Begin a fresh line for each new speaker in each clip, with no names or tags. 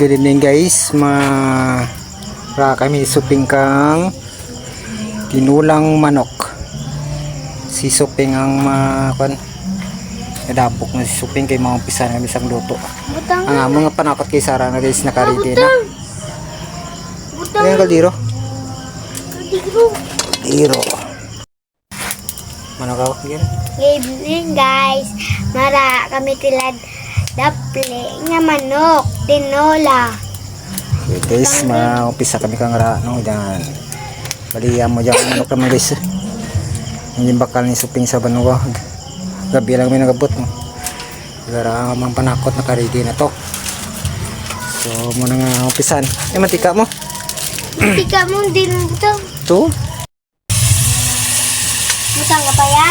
Good evening guys, ma ra kami suping kang tinulang manok. Si suping ang ma kon nadapok na si suping kay mga umpisa kami sang luto.
Butang.
Ang among nga panakot kay Sara na guys nakaredy na.
Butang.
Ayan kaldiro.
Kaldiro.
Diro. Manok ako.
Good evening guys. Mara kami tilad daple nga manok. Tinola.
Okay, guys, maumpisa kami kang ra no dan. Baliyan mo diyan ang manok naman guys. Yung bakal ni suping sa banuwa. Gabi lang may nagabot mo. Gara mang panakot nakaredy na to. So muna nga umpisan. Eh mantika mo.
Tika mo din butang.
To.
Butang ka pa ya?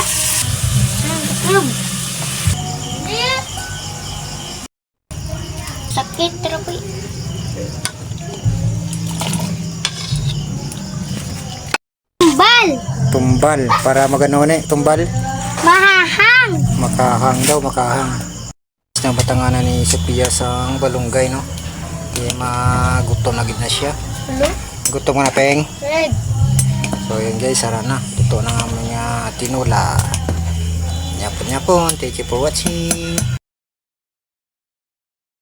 Hmm, Sakit tapi. Tumbal.
Tumbal para magano ni tumbal.
Mahahang.
Makahang daw, makahang. Na batanganan ni Sophia sa balunggay no. Kaya magutom na gid na siya.
Ano?
Gutom ka na peng.
Red.
So yun guys, sara na. Luto na nga mga tinula. Nyapon nyapon. Thank you for watching.